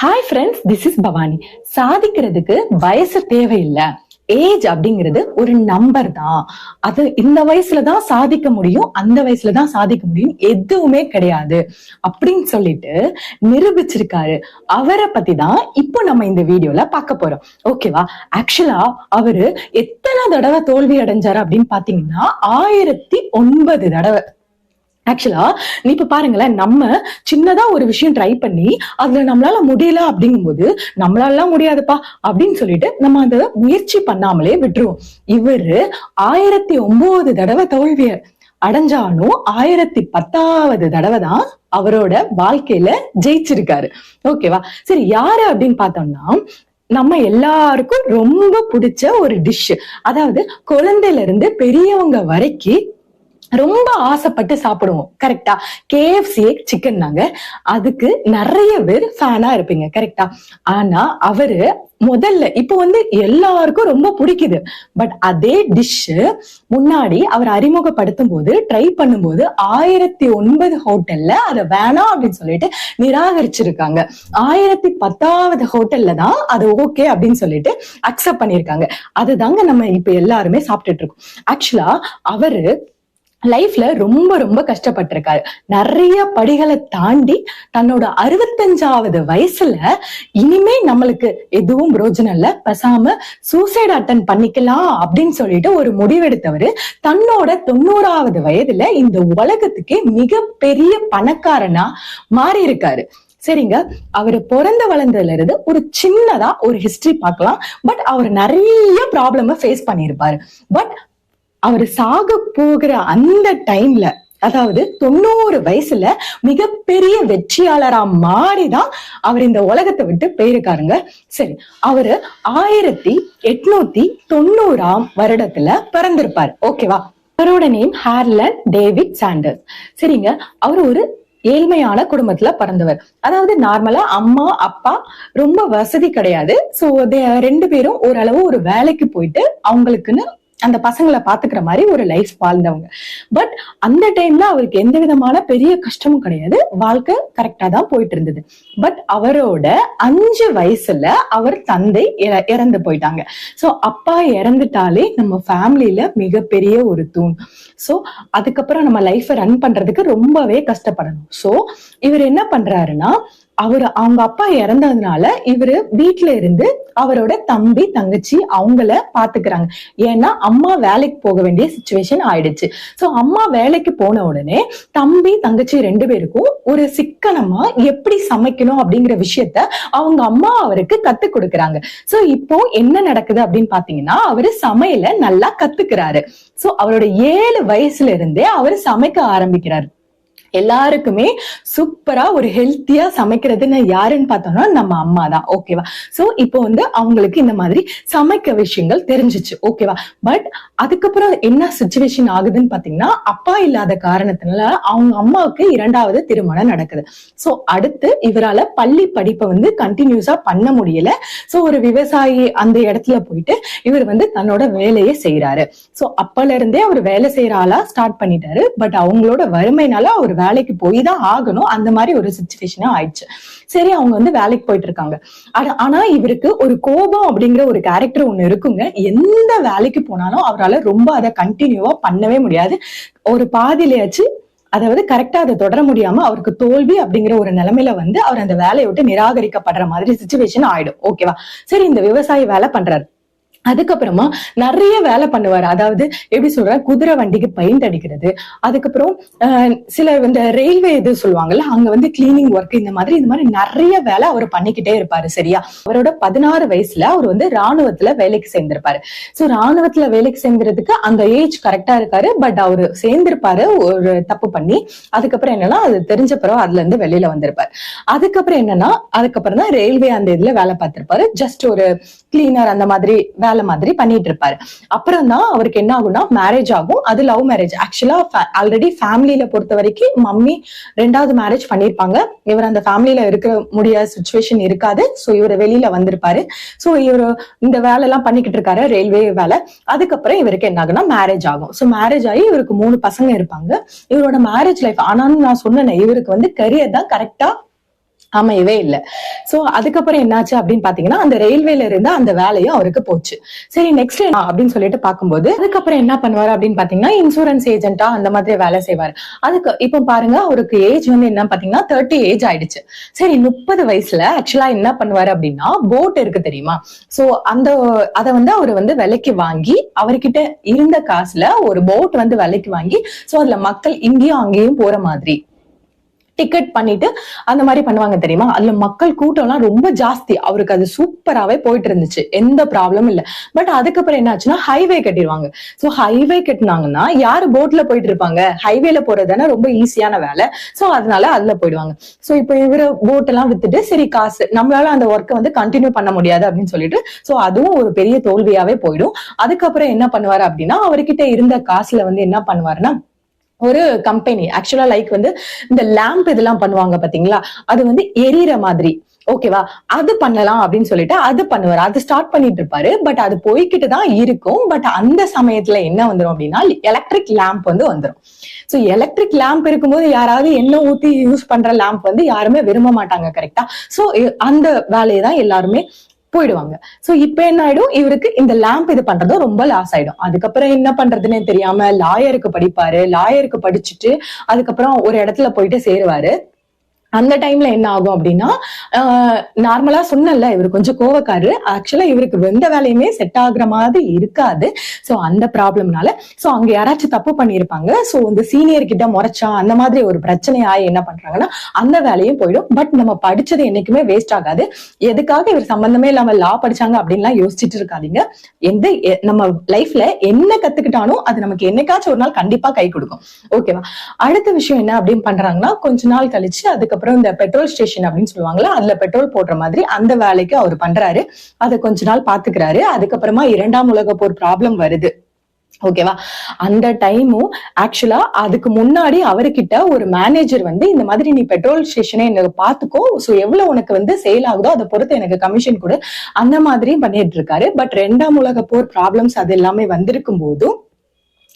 Hi friends this is Bhavani சாதிக்கிறதுக்கு வயசு தேவையில்லை. Age அப்படிங்கிறது ஒரு நம்பர் தான். அது இந்த வயசுல தான் சாதிக்க முடியும் அந்த வயசுல தான் சாதிக்க முடியும் எதுவுமே கிடையாது. அப்படின்னு சொல்லிட்டு நிரூபிச்சிருக்காரு. அவரை பத்தி தான் இப்போ நம்ம இந்த வீடியோல பார்க்க போறோம். ஓகேவா ஆக்சுவலா அவரு எத்தனை தடவை தோல்வி அடைஞ்சாரு அப்படின்னு பாத்தீங்கன்னா ஆயிரத்தி ஒன்பது தடவை ஆக்சுவலா நீ இப்ப பாருங்களேன் நம்ம சின்னதா ஒரு விஷயம் ட்ரை பண்ணி அதுல நம்மளால முடியல அப்படிங்கும்போது நம்மளால முடியாதுப்பா அப்படின்னு சொல்லிட்டு நம்ம அந்த முயற்சி பண்ணாமலே விட்டுருவோம். இவரு ஆயிரத்தி ஒன்பது தடவை தோல்விய அடைஞ்சாலும் ஆயிரத்தி பத்தாவது தடவை தான் அவரோட வாழ்க்கையில ஜெயிச்சிருக்காரு. ஓகேவா சரி யாரு அப்படின்னு பார்த்தோம்னா நம்ம எல்லாருக்கும் ரொம்ப பிடிச்ச ஒரு டிஷ் அதாவது குழந்தையில இருந்து பெரியவங்க வரைக்கும் ரொம்ப ஆசைப்பட்டு சாப்பிடுவோம். கரெக்டா கேஎஃப்சியே சிக்கன் தாங்க. அதுக்கு நிறைய பேர் ஃபேனா இருப்பீங்க. கரெக்டா ஆனா அவரு முதல்ல இப்போ வந்து எல்லாருக்கும் ரொம்ப பிடிக்குது. பட் அதே டிஷ் முன்னாடி அவர் அறிமுகப்படுத்தும் போது ட்ரை பண்ணும்போது ஆயிரத்தி ஒன்பது ஹோட்டல்ல அதை வேணாம் அப்படின்னு சொல்லிட்டு நிராகரிச்சிருக்காங்க. ஆயிரத்தி பத்தாவது ஹோட்டல்ல தான் அது ஓகே அப்படின்னு சொல்லிட்டு அக்செப்ட் பண்ணிருக்காங்க அதுதாங்க நம்ம இப்ப எல்லாருமே சாப்பிட்டுட்டு இருக்கோம். ஆக்சுவலா அவரு லைஃப்ல ரொம்ப ரொம்ப கஷ்டப்பட்டிருக்காரு. நிறைய படிகளை தாண்டி தன்னோட அறுபத்தஞ்சாவது வயசுல இனிமே நம்மளுக்கு எதுவும் பிரோஜனம் இல்ல. பசாம சூசைட் அட்டன் பண்ணிக்கலாம் அப்படின்னு சொல்லிட்டு ஒரு முடிவெடுத்தவர் தன்னோட தொண்ணூறாவது வயதுல இந்த உலகத்துக்கே பெரிய பணக்காரனா மாறி இருக்காரு சரிங்க? அவர் பிறந்த வளர்ந்ததுல இருந்து ஒரு சின்னதா ஒரு ஹிஸ்டரி பார்க்கலாம். பட் அவர் நிறைய ப்ராப்ளம ஃபேஸ் பண்ணியிருப்பாரு. பட் அவர் சாக போகிற அந்த டைம்ல அதாவது தொண்ணூறு வயசுல மிகப்பெரிய வெற்றியாளரா மாறிதான் அவர் இந்த உலகத்தை விட்டு போயிருக்காருங்க. சரி அவரு ஆயிரத்தி எட்நூத்தி தொண்ணூறாம் வருடத்துல பிறந்திருப்பார். ஓகேவா அவரோட நேம் ஹேர்லன் டேவிட் சாண்டர்ஸ் சரிங்க அவர் ஒரு ஏழ்மையான குடும்பத்துல பிறந்தவர். அதாவது நார்மலா அம்மா அப்பா ரொம்ப வசதி கிடையாது. சோ ரெண்டு பேரும் ஓரளவு ஒரு வேலைக்கு போயிட்டு அவங்களுக்குன்னு அந்த பசங்களை பாத்துக்கிற மாதிரி ஒரு லைஃப் வாழ்ந்தவங்க. பட் அந்த டைம்ல அவருக்கு எந்த விதமான பெரிய கஷ்டமும் கிடையாது. வாழ்க்கை கரெக்டா தான் போயிட்டு இருந்தது. பட் அவரோட அஞ்சு வயசுல அவர் தந்தை இறந்து போயிட்டாங்க. சோ அப்பா இறந்துட்டாலே நம்ம ஃபேமிலியில மிகப்பெரிய ஒரு தூண். சோ அதுக்கப்புறம் நம்ம லைஃபை ரன் பண்றதுக்கு ரொம்பவே கஷ்டப்படணும். சோ இவர் என்ன பண்றாருன்னா அவர் அவங்க அப்பா இறந்ததுனால இவரு வீட்டுல இருந்து அவரோட தம்பி தங்கச்சி அவங்கள பாத்துக்கிறாங்க. ஏன்னா அம்மா வேலைக்கு போக வேண்டிய சுச்சுவேஷன் ஆயிடுச்சு. சோ அம்மா வேலைக்கு போன உடனே தம்பி தங்கச்சி ரெண்டு பேருக்கும் ஒரு சிக்கனமா எப்படி சமைக்கணும் அப்படிங்கிற விஷயத்த அவங்க அம்மா அவருக்கு கத்து கொடுக்குறாங்க. சோ இப்போ என்ன நடக்குது அப்படின்னு பாத்தீங்கன்னா அவரு சமையல நல்லா கத்துக்கிறாரு. சோ அவரோட ஏழு வயசுல இருந்தே அவரு சமைக்க ஆரம்பிக்கிறாரு. எல்லாருக்குமே சூப்பரா ஒரு ஹெல்த்தியா சமைக்கிறதுன்னு யாருன்னு பார்த்தோம்னா நம்ம அம்மா தான். ஓகேவா சோ இப்போ வந்து அவங்களுக்கு இந்த மாதிரி சமைக்க விஷயங்கள் தெரிஞ்சிச்சு. ஓகேவா பட் அதுக்கப்புறம் என்ன சுச்சுவேஷன் ஆகுதுன்னு பாத்தீங்கன்னா அப்பா இல்லாத காரணத்தினால அவங்க அம்மாவுக்கு இரண்டாவது திருமணம் நடக்குது. சோ அடுத்து இவரால பள்ளி படிப்பை வந்து கண்டினியூஸா பண்ண முடியல. சோ ஒரு விவசாயி அந்த இடத்துல போயிட்டு இவர் வந்து தன்னோட வேலையை செய்யறாரு சோ அப்பல இருந்தே அவர் வேலை செய்யற ஆளா ஸ்டார்ட் பண்ணிட்டாரு. பட் அவங்களோட வறுமைனால அவர் வேலைக்கு போய் தான் ஆகணும். அந்த மாதிரி ஒரு சுச்சுவேஷனா ஆயிடுச்சு. சரி அவங்க வந்து வேலைக்கு போயிட்டு இருக்காங்க. ஆனா- இவருக்கு ஒரு கோபம் அப்படிங்கிற ஒரு கேரக்டர் ஒண்ணு இருக்குங்க. எந்த வேலைக்கு போனாலும் அவரால ரொம்ப அதை கண்டினியூவா பண்ணவே முடியாது. ஒரு பாதிலையாச்சு அதாவது கரெக்டா அதை தொடர முடியாம அவருக்கு தோல்வி அப்படிங்கிற ஒரு நிலைமையில வந்து அவர் அந்த வேலையை விட்டு நிராகரிக்கப்படுற மாதிரி சுச்சுவேஷன் ஆயிடும். ஓகேவா சரி இந்த விவசாயி வேலை பண்றாரு. அதுக்கப்புறமா நிறைய வேலை பண்ணுவாரு. அதாவது எப்படி சொல்ற? குதிரை வண்டிக்கு பெயிண்ட் அடிக்கிறது. அதுக்கப்புறம் சில இந்த ரயில்வே இது சொல்லுவாங்கல்ல அங்க வந்து கிளீனிங் ஒர்க் இந்த மாதிரி இந்த மாதிரி நிறைய வேலை அவர் பண்ணிக்கிட்டே இருப்பாரு சரியா? அவரோட பதினாறு வயசுல அவர் வந்து ராணுவத்துல வேலைக்கு சேர்ந்திருப்பாரு. ஸோ ராணுவத்துல வேலைக்கு சேர்ந்ததுக்கு அந்த ஏஜ் கரெக்டா இருக்காரு. பட் அவரு சேர்ந்திருப்பாரு ஒரு தப்பு பண்ணி. அதுக்கப்புறம் என்னன்னா அது தெரிஞ்ச பிறகு அதுல இருந்து வெளியில வந்திருப்பாரு. அதுக்கப்புறம் என்னன்னா அதுக்கப்புறம் தான் ரயில்வே அந்த இதுல வேலை பார்த்திருப்பாரு. ஜஸ்ட் ஒரு கிளீனர் அந்த மாதிரி வேலை மாதிரி பண்ணிட்டு இருப்பாரு அப்புறம் தான் அவருக்கு என்ன ஆகும்னா மேரேஜ் ஆகும் அது லவ் மேரேஜ் ஆக்சுவலா ஆல்ரெடி ஃபேமிலியில பொறுத்த வரைக்கும் மம்மி ரெண்டாவது மேரேஜ் பண்ணிருப்பாங்க. இவர் அந்த ஃபேமிலியில இருக்க முடியாத சுச்சுவேஷன் இருக்காது. ஸோ இவர் வெளியில வந்திருப்பாரு. சோ இவர் இந்த வேலை எல்லாம் பண்ணிக்கிட்டு இருக்காரு ரயில்வே வேலை. அதுக்கப்புறம் இவருக்கு என்ன ஆகும்னா மேரேஜ் ஆகும். சோ மேரேஜ் ஆகி இவருக்கு மூணு பசங்க இருப்பாங்க. இவரோட மேரேஜ் லைஃப் ஆனாலும் நான் சொன்னேன் இவருக்கு வந்து கரியர் தான் கரெக்டா அமையவே இல்லை. சோ அதுக்கப்புறம் என்னாச்சு அப்படின்னு பாத்தீங்கன்னா அந்த ரயில்வேல இருந்து அந்த வேலையும் அவருக்கு போச்சு. சரி நெக்ஸ்ட் அப்படின்னு சொல்லிட்டு பார்க்கும்போது அதுக்கப்புறம் என்ன பண்ணுவாரு அப்படின்னு பாத்தீங்கன்னா இன்சூரன்ஸ் ஏஜென்ட்டா அந்த மாதிரி வேலை செய்வாரு. அதுக்கு இப்போ பாருங்க அவருக்கு ஏஜ் வந்து என்ன பாத்தீங்கன்னா தேர்ட்டி ஏஜ் ஆயிடுச்சு. சரி முப்பது வயசுல ஆக்சுவலா என்ன பண்ணுவாரு அப்படின்னா போட் இருக்கு தெரியுமா? சோ அந்த அதை வந்து அவர் வந்து விலைக்கு வாங்கி அவர்கிட்ட இருந்த காசுல ஒரு போட் வந்து விலைக்கு வாங்கி சோ அதுல மக்கள் இங்கேயும் அங்கேயும் போற மாதிரி. டிக்கெட் பண்ணிட்டு அந்த மாதிரி பண்ணுவாங்க தெரியுமா? அதுல மக்கள் கூட்டம்லாம் ரொம்ப ஜாஸ்தி. அவருக்கு அது சூப்பராவே போயிட்டு இருந்துச்சு எந்த ப்ராப்ளமும் இல்ல. பட் அதுக்கப்புறம் என்னாச்சுன்னா ஹைவே கட்டிடுவாங்க. சோ ஹைவே கட்டினாங்கன்னா யாரு போட்ல போயிட்டு இருப்பாங்க? ஹைவேல போறதுன்னா ரொம்ப ஈஸியான வேலை. சோ அதனால அதுல போயிடுவாங்க. சோ இப்போ இவர போட் எல்லாம் வித்துட்டு சரி காசு. நம்மளால அந்த ஒர்க்கை வந்து கண்டினியூ பண்ண முடியாது அப்படின்னு சொல்லிட்டு சோ அதுவும் ஒரு பெரிய தோல்வியாவே போயிடும். அதுக்கப்புறம் என்ன பண்ணுவாரு அப்படின்னா அவர்கிட்ட இருந்த காசுல வந்து என்ன பண்ணுவாருன்னா ஒரு கம்பெனி ஆக்சுவலா லைக் வந்து இந்த லேம்ப் இதெல்லாம் பண்ணுவாங்க பாத்தீங்களா? அது வந்து எரியற மாதிரி. ஓகேவா அது பண்ணலாம் அப்படின்னு சொல்லிட்டு அது பண்ணுவார். அது ஸ்டார்ட் பண்ணிட்டு இருப்பாரு. பட் அது போய்கிட்டு தான் இருக்கும். பட் அந்த சமயத்துல என்ன வந்துரும் அப்படின்னா எலக்ட்ரிக் லேம்ப் வந்து வந்துரும். சோ எலக்ட்ரிக் லேம்ப் இருக்கும்போது யாராவது எண்ணெய் ஊத்தி யூஸ் பண்ற லேம்ப் வந்து யாருமே விரும்ப மாட்டாங்க கரெக்டா சோ அந்த வேலையை தான் எல்லாருமே போயிடுவாங்க. சோ இப்ப என்ன ஆயிடும்? இவருக்கு இந்த லேம்ப் இது பண்றதும் ரொம்ப லாஸ் ஆயிடும். அதுக்கப்புறம் என்ன பண்றதுன்னு தெரியாம லாயருக்கு படிப்பாரு. லாயருக்கு படிச்சுட்டு அதுக்கப்புறம் ஒரு இடத்துல போயிட்டு சேருவாரு. அந்த டைம்ல என்ன ஆகும் அப்படின்னா நார்மலா சொன்னல இவர் கொஞ்சம் கோவக்காரு ஆக்சுவலா இவருக்கு எந்த வேலையுமே செட் ஆகுற மாதிரி இருக்காது. சோ அந்த ப்ராப்ளம்னால சோ அங்க யாராச்சும் தப்பு பண்ணியிருப்பாங்க. சோ இந்த சீனியர் கிட்ட முறைச்சா அந்த மாதிரி ஒரு பிரச்சனை ஆகி என்ன பண்றாங்கன்னா அந்த வேலையும் போயிடும். பட் நம்ம படிச்சது என்னைக்குமே வேஸ்ட் ஆகாது. எதுக்காக இவர் சம்பந்தமே இல்லாம லா படிச்சாங்க அப்படின்லாம் யோசிச்சுட்டு இருக்காதீங்க. எந்த நம்ம லைஃப்ல என்ன கத்துக்கிட்டாலும் அது நமக்கு என்னைக்காச்சும் ஒரு நாள் கண்டிப்பா கை கொடுக்கும். ஓகேவா அடுத்த விஷயம் என்ன அப்படின்னு பண்றாங்கன்னா கொஞ்ச நாள் கழிச்சு அதுக்கப்புறம் அப்புறம் இந்த பெட்ரோல் ஸ்டேஷன் அப்படின்னு சொல்லுவாங்களா அதுல பெட்ரோல் போடுற மாதிரி அந்த வேலைக்கு அவர் பண்றாரு. அதை கொஞ்ச நாள் பாத்துக்கிறாரு. அதுக்கப்புறமா இரண்டாம் உலக போர் ப்ராப்ளம் வருது. ஓகேவா அந்த டைமும் ஆக்சுவலா அதுக்கு முன்னாடி அவர்கிட்ட ஒரு மேனேஜர் வந்து இந்த மாதிரி நீ பெட்ரோல் ஸ்டேஷனை எனக்கு பாத்துக்கோ. சோ எவ்வளவு உனக்கு வந்து சேல் ஆகுதோ அதை பொறுத்து எனக்கு கமிஷன் கொடு. அந்த மாதிரியும் பண்ணிட்டு இருக்காரு. பட் ரெண்டாம் உலக போர் ப்ராப்ளம்ஸ் அது எல்லாமே வந்திருக்கும் போதும்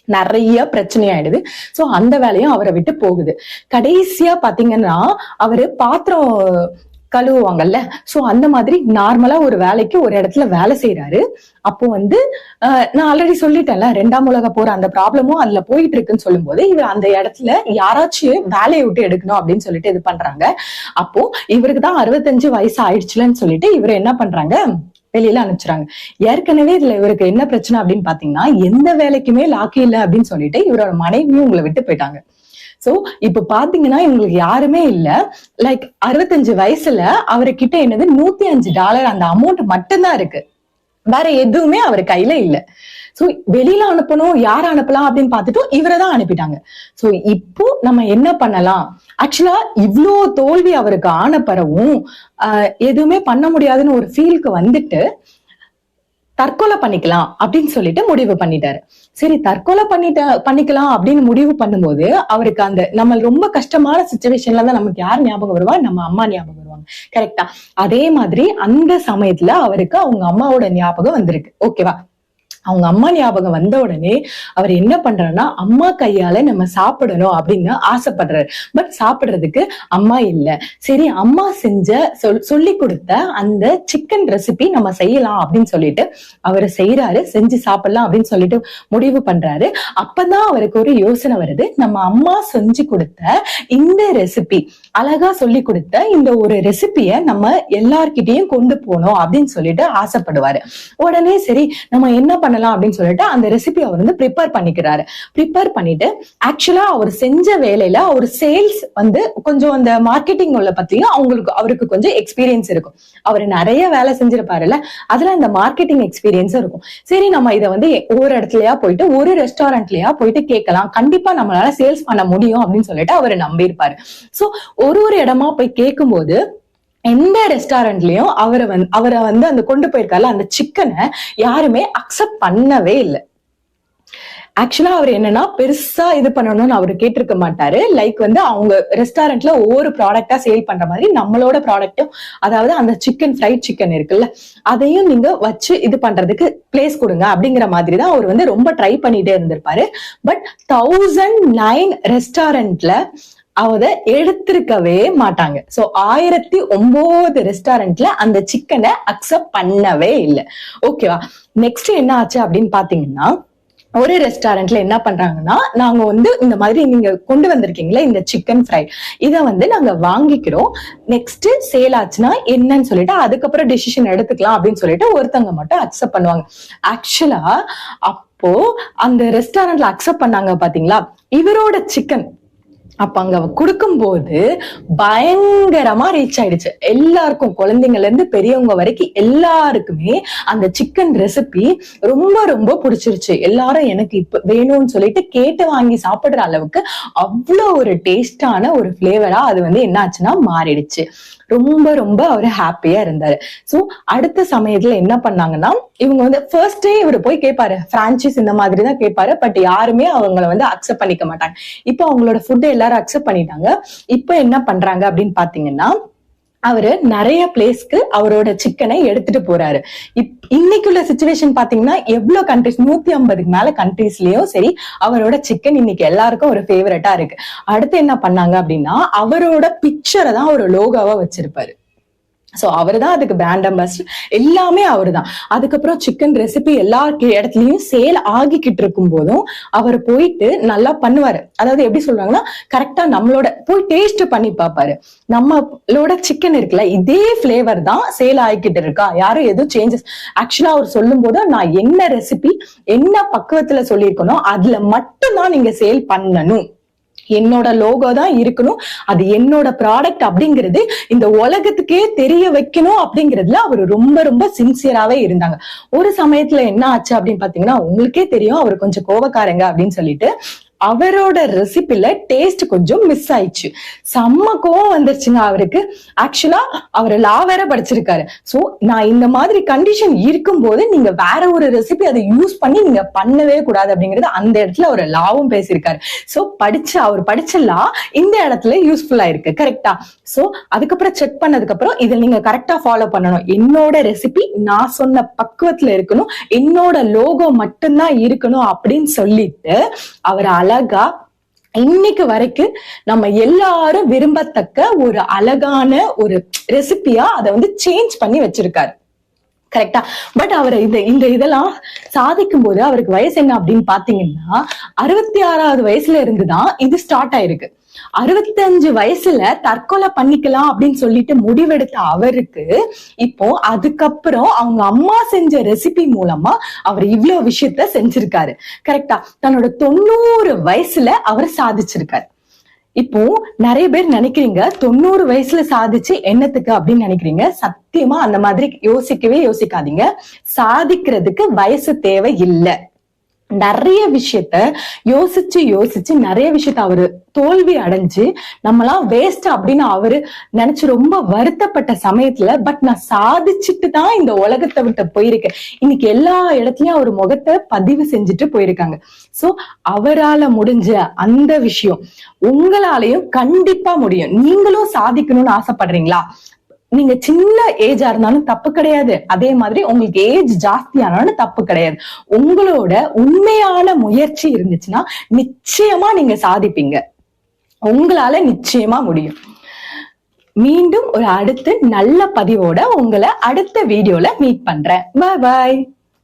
நிறைய பிரச்சனை ஆயிடுது சோ அந்த வேலையும் அவரை விட்டு போகுது. கடைசியா பாத்தீங்கன்னா அவரு பாத்திரம் கழுவுவாங்கல்ல? சோ அந்த மாதிரி நார்மலா ஒரு வேலைக்கு ஒரு இடத்துல வேலை செய்யறாரு அப்போ வந்து ஆஹ், நான் ஆல்ரெடி சொல்லிட்டேன்ல ரெண்டாம் உலக போற அந்த ப்ராப்ளமும் அதுல போயிட்டு இருக்குன்னு சொல்லும்போது இவர் அந்த இடத்துல யாராச்சும் வேலையை விட்டு எடுக்கணும் அப்படின்னு சொல்லிட்டு இது பண்றாங்க. அப்போ இவருக்கு தான் அறுபத்தஞ்சு வயசு ஆயிடுச்சுலன்னு சொல்லிட்டு இவர் என்ன பண்றாங்க? வெளியில அனுப்பிச்சுறாங்க. ஏற்கனவே இதுல இவருக்கு என்ன பிரச்சனை அப்படின்னு பாத்தீங்கன்னா எந்த வேலைக்குமே லாக்கி இல்ல அப்படின்னு சொல்லிட்டு இவரோட மனைவியும் உங்களை விட்டு போயிட்டாங்க. சோ இப்ப பாத்தீங்கன்னா இவங்களுக்கு யாருமே இல்ல. லைக் அறுபத்தஞ்சு வயசுல அவர்கிட்ட என்னது நூத்தி அஞ்சு டாலர் அந்த அமௌண்ட் மட்டும்தான் இருக்கு. வேற எதுவுமே அவர் கையில இல்ல. ஸோ வெளியில அனுப்பணும் யார அனுப்பலாம் அப்படின்னு பார்த்துட்டு இவரை தான் அனுப்பிட்டாங்க. ஸோ இப்போ நம்ம என்ன பண்ணலாம்? ஆக்சுவலா இவ்ளோ தோல்வி அவருக்கு ஆன பிறவும் எதுவுமே பண்ண முடியாதுன்னு ஒரு ஃபீலுக்கு வந்துட்டு தற்கொலை பண்ணிக்கலாம் அப்படின்னு சொல்லிட்டு முடிவு பண்ணிட்டாரு. சரி தற்கொலை பண்ணிட்ட பண்ணிக்கலாம் அப்படின்னு முடிவு பண்ணும்போது அவருக்கு அந்த நம்ம ரொம்ப கஷ்டமான சுச்சுவேஷன்ல தான் நமக்கு யார் ஞாபகம் வருவா? நம்ம அம்மா ஞாபகம் வருவாங்க. கரெக்டா அதே மாதிரி அந்த சமயத்துல அவருக்கு அவங்க அம்மாவோட ஞாபகம் வந்திருக்கு. ஓகேவா அவங்க அம்மா ஞாபகம் வந்த உடனே அவர் என்ன பண்றாருன்னா அம்மா கையால நம்ம சாப்பிடணும் அப்படின்னு ஆசைப்படுறாரு. பட் சாப்பிடுறதுக்கு அம்மா இல்ல. சரி அம்மா செஞ்ச சொல் சொல்லி கொடுத்த அந்த சிக்கன் ரெசிபி நம்ம செய்யலாம் அப்படின்னு சொல்லிட்டு அவர் செய்யறாரு செஞ்சு சாப்பிடலாம் அப்படின்னு சொல்லிட்டு முடிவு பண்றாரு. அப்பதான் அவருக்கு ஒரு யோசனை வருது. நம்ம அம்மா செஞ்சு கொடுத்த இந்த ரெசிபி அழகா சொல்லி கொடுத்த இந்த ஒரு ரெசிபிய நம்ம எல்லார்கிட்டயும் கொண்டு போகணும் அப்படின்னு சொல்லிட்டு ஆசைப்படுவாரு. உடனே சரி நம்ம என்ன பண்ணலாம் அப்படின்னு சொல்லிட்டு அந்த ரெசிபி அவர் வந்து ப்ரிப்பேர் பண்ணிக்கிறாரு. ப்ரிப்பேர் பண்ணிட்டு ஆக்சுவலா அவர் செஞ்ச வேலையில அவர் சேல்ஸ் வந்து கொஞ்சம் அந்த மார்க்கெட்டிங் உள்ள பத்தியும் அவங்களுக்கு அவருக்கு கொஞ்சம் எக்ஸ்பீரியன்ஸ் இருக்கும். அவர் நிறைய வேலை செஞ்சிருப்பாருல்ல அதுல அந்த மார்க்கெட்டிங் எக்ஸ்பீரியன்ஸ் இருக்கும். சரி நம்ம இதை வந்து ஒரு இடத்துலயா போயிட்டு ஒரு ரெஸ்டாரண்ட்லயா போயிட்டு கேட்கலாம். கண்டிப்பா நம்மளால சேல்ஸ் பண்ண முடியும் அப்படின்னு சொல்லிட்டு அவர் நம்பியிருப்பாரு. சோ ஒரு ஒரு இடமா போய் கேட்கும்போது எந்த ரெஸ்டாரண்ட்லயும் அவரை வந்து அவரை வந்து அந்த கொண்டு போயிருக்காருல அந்த சிக்கனை யாருமே அக்செப்ட் பண்ணவே இல்லை. ஆக்சுவலா அவர் என்னன்னா பெருசா இது பண்ணணும்னு அவர் கேட்டிருக்க மாட்டாரு. லைக் வந்து அவங்க ரெஸ்டாரண்ட்ல ஒவ்வொரு ப்ராடக்டா சேல் பண்ற மாதிரி நம்மளோட ப்ராடக்டும் அதாவது அந்த சிக்கன் ஃப்ரைட் சிக்கன் இருக்குல்ல அதையும் நீங்க வச்சு இது பண்றதுக்கு பிளேஸ் கொடுங்க அப்படிங்கிற மாதிரி தான் அவர் வந்து ரொம்ப ட்ரை பண்ணிட்டே இருந்திருப்பாரு. பட் தௌசண்ட் நைன் ரெஸ்டாரண்ட்ல அத எடுத்திருக்கவே மாட்டாங்க. சோ ஆயிரத்தி ஒன்பது ரெஸ்டாரண்ட்ல அந்த சிக்கனை அக்செப்ட் பண்ணவே இல்லை. ஓகேவா நெக்ஸ்ட் என்ன ஆச்சு அப்படின்னு பாத்தீங்கன்னா ஒரு ரெஸ்டாரண்ட்ல என்ன பண்றாங்கன்னா நாங்க வந்து இந்த மாதிரி நீங்க கொண்டு வந்திருக்கீங்களா இந்த சிக்கன் ஃப்ரை இதை வந்து நாங்க வாங்கிக்கிறோம். நெக்ஸ்ட் சேல் ஆச்சுன்னா என்னன்னு சொல்லிட்டு அதுக்கப்புறம் டெசிஷன் எடுத்துக்கலாம் அப்படின்னு சொல்லிட்டு ஒருத்தவங்க மட்டும் அக்செப்ட் பண்ணுவாங்க. ஆக்சுவலா அப்போ அந்த ரெஸ்டாரண்ட்ல அக்செப்ட் பண்ணாங்க பாத்தீங்களா இவரோட சிக்கன் அப்ப அங்க கொடுக்கும்போது பயங்கரமா ரீச் ஆயிடுச்சு. எல்லாருக்கும் குழந்தைங்கல இருந்து பெரியவங்க வரைக்கும் எல்லாருக்குமே அந்த சிக்கன் ரெசிபி ரொம்ப ரொம்ப பிடிச்சிருச்சு. எல்லாரும் எனக்கு இப்ப வேணும்னு சொல்லிட்டு கேட்டு வாங்கி சாப்பிடுற அளவுக்கு அவ்வளோ ஒரு டேஸ்டான ஒரு ஃபிளேவரா அது வந்து என்னாச்சுன்னா மாறிடுச்சு. ரொம்ப ரொம்ப அவர் ஹாப்பியா இருந்தாரு. சோ அடுத்த சமயத்துல என்ன பண்ணாங்கன்னா இவங்க வந்து ஃபர்ஸ்டே இவர் போய் கேட்பாரு பிரான்ச்சைஸ் இந்த மாதிரி தான் கேட்பாரு பட் யாருமே அவங்கள வந்து அக்செப்ட் பண்ணிக்க மாட்டாங்க. இப்போ அவங்களோட ஃபுட்டை எல்லாரும் அக்செப்ட் பண்ணிட்டாங்க. இப்போ என்ன பண்றாங்க அப்படின்னு பாத்தீங்கன்னா அவரு நிறைய பிளேஸ்க்கு அவரோட சிக்கனை எடுத்துட்டு போறாரு. இப் இன்னைக்குள்ள சுச்சுவேஷன் பாத்தீங்கன்னா எவ்வளவு கண்ட்ரிஸ் நூத்தி ஐம்பதுக்கு மேல கண்ட்ரீஸ்லயும் சரி அவரோட சிக்கன் இன்னைக்கு எல்லாருக்கும் ஒரு ஃபேவரட்டா இருக்கு. அடுத்து என்ன பண்ணாங்க அப்படின்னா அவரோட பிக்சரை தான் ஒரு லோகாவா வச்சிருப்பாரு. சோ அவர் தான் அதுக்கு பிராண்ட் அம்பாசிடர் எல்லாமே அவர் தான் அதுக்கப்புறம் சிக்கன் ரெசிபி எல்லா இடத்துலையும் இடத்துலயும் சேல் ஆகிக்கிட்டு இருக்கும் போதும் அவர் போயிட்டு நல்லா பண்ணுவாரு. அதாவது எப்படி சொல்றாங்கன்னா கரெக்டா நம்மளோட போய் டேஸ்ட் பண்ணி பார்ப்பாரு. நம்மளோட சிக்கன் இருக்குல்ல இதே ஃபிளேவர் தான் சேல் ஆகிக்கிட்டு இருக்கா? யாரும் எதுவும் சேஞ்சஸ் ஆக்சுவலா அவர் சொல்லும் போது நான் என்ன ரெசிபி என்ன பக்குவத்துல சொல்லியிருக்கணும் அதுல மட்டும் தான் நீங்க சேல் பண்ணணும். என்னோட லோகோ தான் இருக்கணும். அது என்னோட ப்ராடக்ட் அப்படிங்கிறது இந்த உலகத்துக்கே தெரிய வைக்கணும் அப்படிங்கிறதுல அவர் ரொம்ப ரொம்ப சின்சியராவே இருந்தாங்க. ஒரு சமயத்துல என்ன ஆச்சு அப்படின்னு பாத்தீங்கன்னா உங்களுக்கே தெரியும் அவர் கொஞ்சம் கோவக்காரங்க அப்படின்னு சொல்லிட்டு அவரோட ரெசிபில டேஸ்ட் கொஞ்சம் மிஸ் ஆயிடுச்சு. செம்ம கோவம் வந்துருச்சுங்க அவருக்கு. ஆக்சுவலா அவர் லா வேற படிச்சிருக்காரு. சோ நான் இந்த மாதிரி கண்டிஷன் இருக்கும்போது நீங்க வேற ஒரு ரெசிபி அதை யூஸ் பண்ணி நீங்க பண்ணவே கூடாது அப்படிங்கறது அந்த இடத்துல அவர் லாவும் பேசியிருக்காரு. சோ படிச்ச அவர் படிச்ச லா இந்த இடத்துல யூஸ்ஃபுல்லா இருக்கு கரெக்டா சோ அதுக்கப்புறம் செக் பண்ணதுக்கு அப்புறம் இதை நீங்க கரெக்டா ஃபாலோ பண்ணணும். என்னோட ரெசிபி நான் சொன்ன பக்குவத்துல இருக்கணும். என்னோட லோகோ மட்டும்தான் இருக்கணும் அப்படின்னு சொல்லிட்டு அவர் அழகா இன்னைக்கு வரைக்கும் நம்ம எல்லாரும் விரும்பத்தக்க ஒரு அழகான ஒரு ரெசிபியா அதை வந்து சேஞ்ச் பண்ணி வச்சிருக்காரு. கரெக்டா பட் அவர் இந்த இந்த இதெல்லாம் சாதிக்கும் போது அவருக்கு வயசு என்ன அப்படின்னு பாத்தீங்கன்னா அறுபத்தி ஆறாவது வயசுல இருந்துதான் இது ஸ்டார்ட் ஆயிருக்கு. அறுபத்தஞ்சு வயசுல தற்கொலை பண்ணிக்கலாம் அப்படின்னு சொல்லிட்டு முடிவெடுத்த அவருக்கு இப்போ அதுக்கப்புறம் அவங்க அம்மா செஞ்ச ரெசிபி மூலமா அவர் இவ்வளவு விஷயத்த செஞ்சிருக்காரு. கரெக்டா தன்னோட தொண்ணூறு வயசுல அவர் சாதிச்சிருக்காரு. இப்போ நிறைய பேர் நினைக்கிறீங்க தொண்ணூறு வயசுல சாதிச்சு என்னத்துக்கு அப்படின்னு நினைக்கிறீங்க? சத்தியமா அந்த மாதிரி யோசிக்கவே யோசிக்காதீங்க. சாதிக்கிறதுக்கு வயசு தேவை இல்லை. நிறைய விஷயத்த யோசிச்சு யோசிச்சு நிறைய விஷயத்த அவரு தோல்வி அடைஞ்சு நம்மளாம் வேஸ்ட் அப்படின்னு அவரு நினைச்சு ரொம்ப வருத்தப்பட்ட சமயத்துல பட் நான் சாதிச்சுட்டு தான் இந்த உலகத்தை விட்டு போயிருக்கேன். இன்னைக்கு எல்லா இடத்துலயும் அவர் முகத்தை பதிவு செஞ்சுட்டு போயிருக்காங்க. சோ அவரால முடிஞ்ச அந்த விஷயம் உங்களாலையும் கண்டிப்பா முடியும். நீங்களும் சாதிக்கணும்னு ஆசைப்படுறீங்களா? நீங்க சின்ன ஏஜா இருந்தாலும் தப்பு கிடையாது. அதே மாதிரி உங்களுக்கு ஏஜ் ஜாஸ்தியானாலும் தப்பு கிடையாது. உங்களோட உண்மையான முயற்சி இருந்துச்சுன்னா நிச்சயமா நீங்க சாதிப்பீங்க. உங்களால நிச்சயமா முடியும். மீண்டும் ஒரு அடுத்து நல்ல பதிவோட உங்களை அடுத்த வீடியோல மீட் பண்றேன். பாய் பாய்